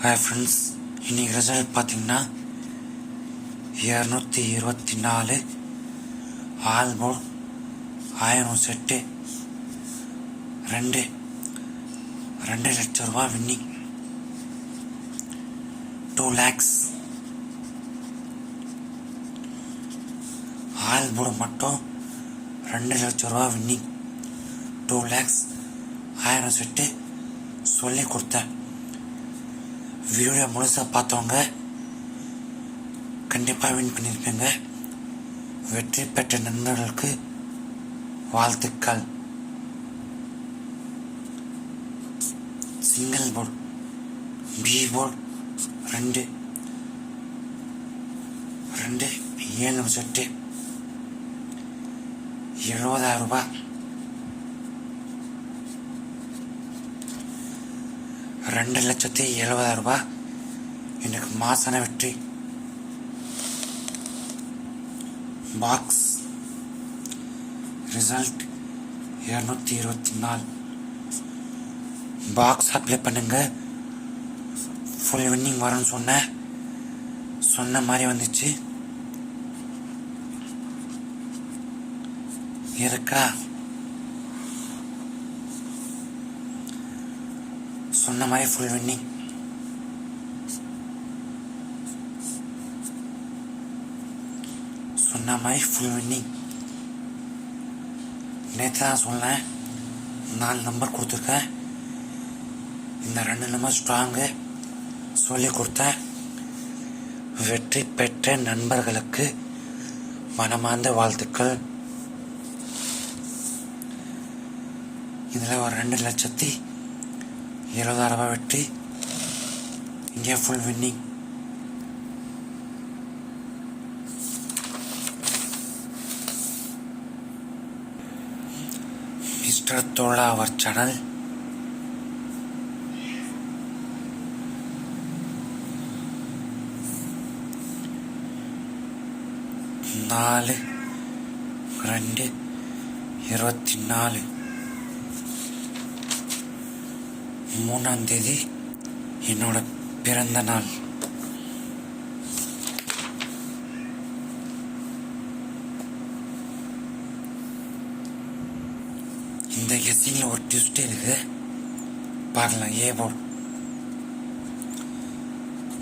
Hi friends இன்னைக்கு result பார்த்தீங்கன்னா இரநூத்தி இருபத்தி நாலு ஆல்போர்ட் ஆயிரம் செட்டு. ரெண்டு. ரெண்டு லட்சம் ரூபா வின்னிங் டூ லேக்ஸ் ஆல்போர்டு மட்டும் ரெண்டு லட்சம் ரூபா வின்னிங் டூ லேக்ஸ் ஆயிரம் செட்டு. சொல்லி கொடுத்தேன். வீடியோ முழுசாக பார்த்தவங்க கண்டிப்பாக வின் பண்ணியிருப்பீங்க. வெற்றி பெற்ற நண்பர்களுக்கு வாழ்த்துக்கள். சிங்கிள் போர்டு பி போர்டு ரெண்டு. ரெண்டு ஏழு செட்டு எழுபதாயிரம் ரூபாய். ரெண்டு லட்சத்தி எழுபதாயிரம் ரூபாய். எனக்கு மாசான வெற்றி. பாக்ஸ் ரிசல்ட் இரநூத்தி இருபத்தி நாலு. பாக்ஸ் அப்ளை பண்ணுங்க. ஃபுல் வின்னிங் வரும்னு சொன்னேன். சொன்ன மாதிரி வந்துச்சு. இருக்கா? சொன்ன மாதிரி ஃபுல் வின்னிங் சொன்ன மாதிரி ஃபுல் வின்னிங் நேற்று தான் சொன்னேன் நாலு நம்பர் கொடுத்துருக்கேன். இந்த ரெண்டு நம்பர் ஸ்ட்ராங்கு சொல்லி கொடுத்தேன். வெற்றி பெற்ற நண்பர்களுக்கு மனமார்ந்த வாழ்த்துக்கள். இதில் ஒரு ரெண்டு லட்சத்தி இருபதாயிரம் ரூபாய் வெற்றி இங்கே full winning mister Thozha our channel நாலு ரெண்டு இருபத்தி நாலு மூணாம் தேதி என்னோட பிறந்த நாள். இந்த கெஸ்ஸிங்கில் ஒரு ட்விஸ்ட் இருக்குது பார்க்கலாம் ஏ போர்டு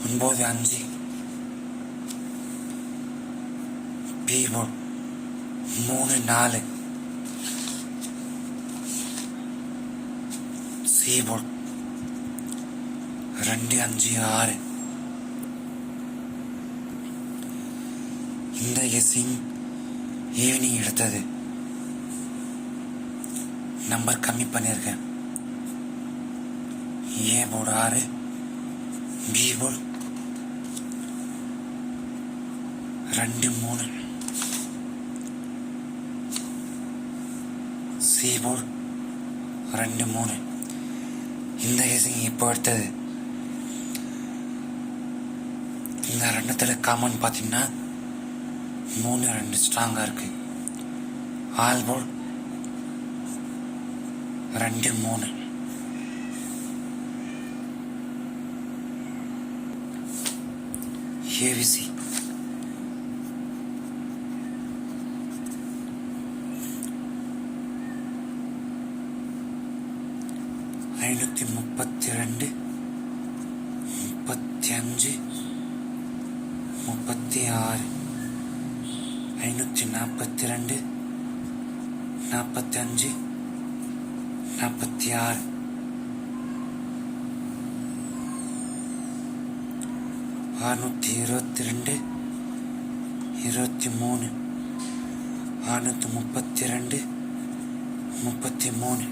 ஒன்பது அஞ்சு. பி போர்டு மூணு நாலு. சி போர்டு ரெண்டு அஞ்சு ஆறு. இந்த கெஸ்ஸிங் ஈவினிங் எடுத்தது. நம்பர் கம்மி பண்ணியிருக்கேன். ஏ போர்டு ஆறு பி போர்டு ரெண்டு மூணு. சி போர்டு ரெண்டு மூணு. இந்த கேசிங் இப்போ எடுத்தது. இந்த ரெண்டுத்தில் காமன் பார்த்தீங்கன்னா மூணு ரெண்டு ஸ்ட்ராங்காக இருக்கு. ஆல் ரெண்டு மூணு. ஏவிசி ஐநூற்றி முப்பத்தி ரெண்டு முப்பத்தி அஞ்சு முப்பத்தி ஆறு ஐநூற்றி நாற்பத்தி ரெண்டு நாற்பத்தி அஞ்சு நாற்பத்தி ஆறு அறுநூற்றி இருபத்தி ரெண்டு இருபத்தி மூணு அறுநூற்றி முப்பத்தி ரெண்டு முப்பத்தி மூணு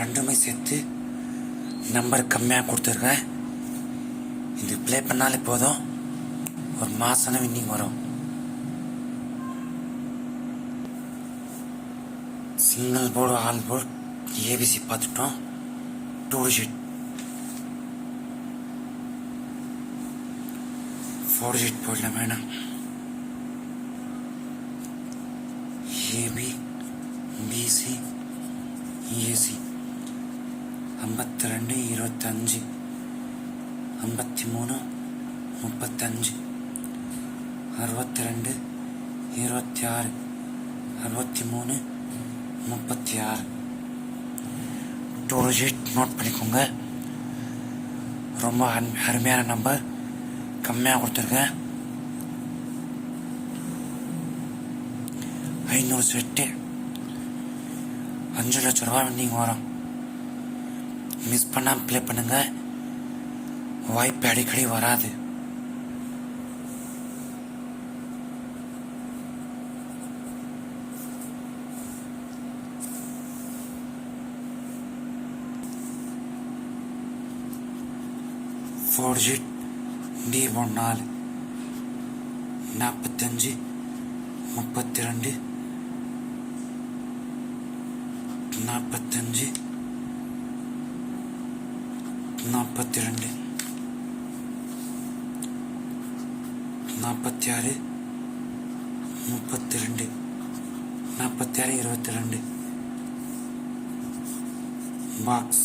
ரெண்டுமே சேர்த்து நம்பர் கம்மியாக கொடுத்துருக்கேன். இது ப்ளே பண்ணாலே போதும். ஒரு மாதம் வின்னிங் வரும். Single board all board ABC பார்த்துட்டோம். டூ டிஜிட் ஃபோர் டிஜிட் போயிடலாம் வேணாம் ஏபி பிசி ஏசி ஐம்பத்தி ரெண்டு இருபத்தஞ்சு ஐம்பத்தி மூணு முப்பத்தஞ்சு அறுபத்தி ரெண்டு இருபத்தி ஆறு அறுபத்தி மூணு முப்பத்தி ஆறு டூ டிஜிட் நோட் பண்ணிக்கோங்க. ரொம்ப அன் அருமையான நம்பர் கம்மியாக கொடுத்துருக்கேன். ஐநூறு செட்டு. அஞ்சு லட்ச ரூபா நீங்கள் வரும். மிஸ் பண்ணாமல் ப்ளே பண்ணுங்கள் வாய்ப்பு அடிக்கடி வராது. ஃபோர் ஜிட் டி ஒன் நாலு நாற்பத்தஞ்சு முப்பத்தி ரெண்டு நாற்பத்தஞ்சு நாற்பத்தி ரெண்டு நாற்பத்தி ஆறு முப்பத்தி ரெண்டு நாற்பத்தி ஆறு இருபத்தி ரெண்டு பாக்ஸ்